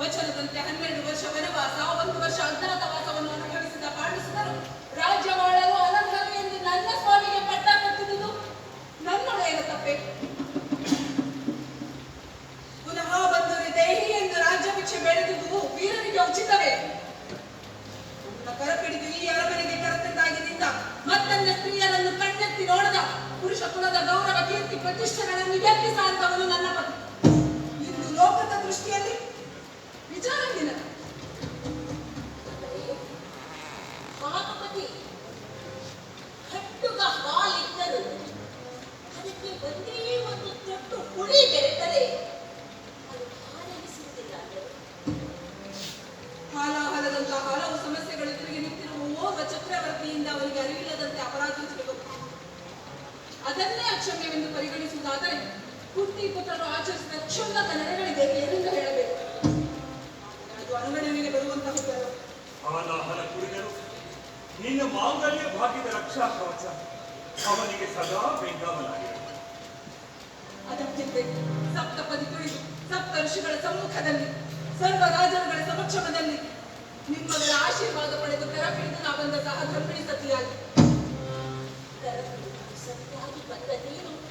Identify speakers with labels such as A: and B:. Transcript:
A: ವಚನದಂತೆ ಹನ್ನೆರಡು ವರ್ಷ ವನವಾಸ, ಒಂದು ವರ್ಷ ಅಜ್ಞಾತವಾಸವನ್ನು ಅನುಭವಿಸಿದ ಪಾಂಡುಸುತರು ರಾಜ್ಯವಾಳಲು ಅನರ್ಹರು ಎಂದು ನನ್ನ ಸ್ವಾಮಿಗೆ ಪಟ್ಟ ಕಟ್ಟಿದುದು ನನ್ನೊಡೆಯನ ತಪ್ಪೆ. ಪುನಃ ಬಂದರೆ ದೇಹಿ ಎಂದು ರಾಜ್ಯ ಭಿಕ್ಷೆ ಬೆಳೆದುದು ವೀರರಿಗೆ ಉಚಿತವೇ. ಕರಪಿಡಿದು ಈ ಅರಮನೆಗೆ ಕರೆತಂದಾಗಿನಿಂದ ಮತ್ತೊಂದು ಸ್ತ್ರೀಯರನ್ನು ಕಣ್ಣೆತ್ತಿ ನೋಡದ ಪುರುಷ ಕುಲದ ಗೌರವ ಕೀರ್ತಿ ಪ್ರತಿಷ್ಠೆಗಳನ್ನು ಸಾರಿದವನು ನನ್ನ
B: ಒಂದೇ
A: ಹಲವು ಸಮಸ್ಯೆಗಳು ಎದುರಿಗೆ ನಿಂತಿರುವ ಚಕ್ರವರ್ತಿಯಿಂದ ಅವರಿಗೆ ಅರಿವಿಲ್ಲದಂತೆ ಅಪರಾಧಿಸಬೇಕು ಅದನ್ನೇ ಅಕ್ಷಮ್ಯವೆಂದು ಪರಿಗಣಿಸುವುದಾದರೆ ಕುರ್ತಿ ಪುತ್ರರು ಆಚರಿಸಿದ ಕ್ಷುಲ್ಲಕ ನೆರೆಗಳಿಗೆ ಎಂದು ಹೇಳಬೇಕು? ಅದು ಅನುಗಣನೆಗೆ
C: ಕುಡಿದರು ನಿನ್ನ ಮಾಂಗಲ್ಯ ಭಾಗ್ಯದ ರಕ್ಷಾ ಕವಚ ಅವನಿಗೆ ಸದಾ ಬೆಂಗಾವಲಾಗಿದೆ.
A: ಅದಕ್ಕೆ ಸಪ್ತಪದಿ ತುಳಿದು ಸಪ್ತ ಋಷಿಗಳ ಸಮ್ಮುಖದಲ್ಲಿ, ಸರ್ವ ರಾಜರುಗಳ ಸಮಕ್ಷಮದಲ್ಲಿ ನಿಮ್ಮಗಳ ಆಶೀರ್ವಾದ ಪಡೆದು ಸಹ ಧರ್ಮಿಣಿ ಸತಿಯಾಗಿ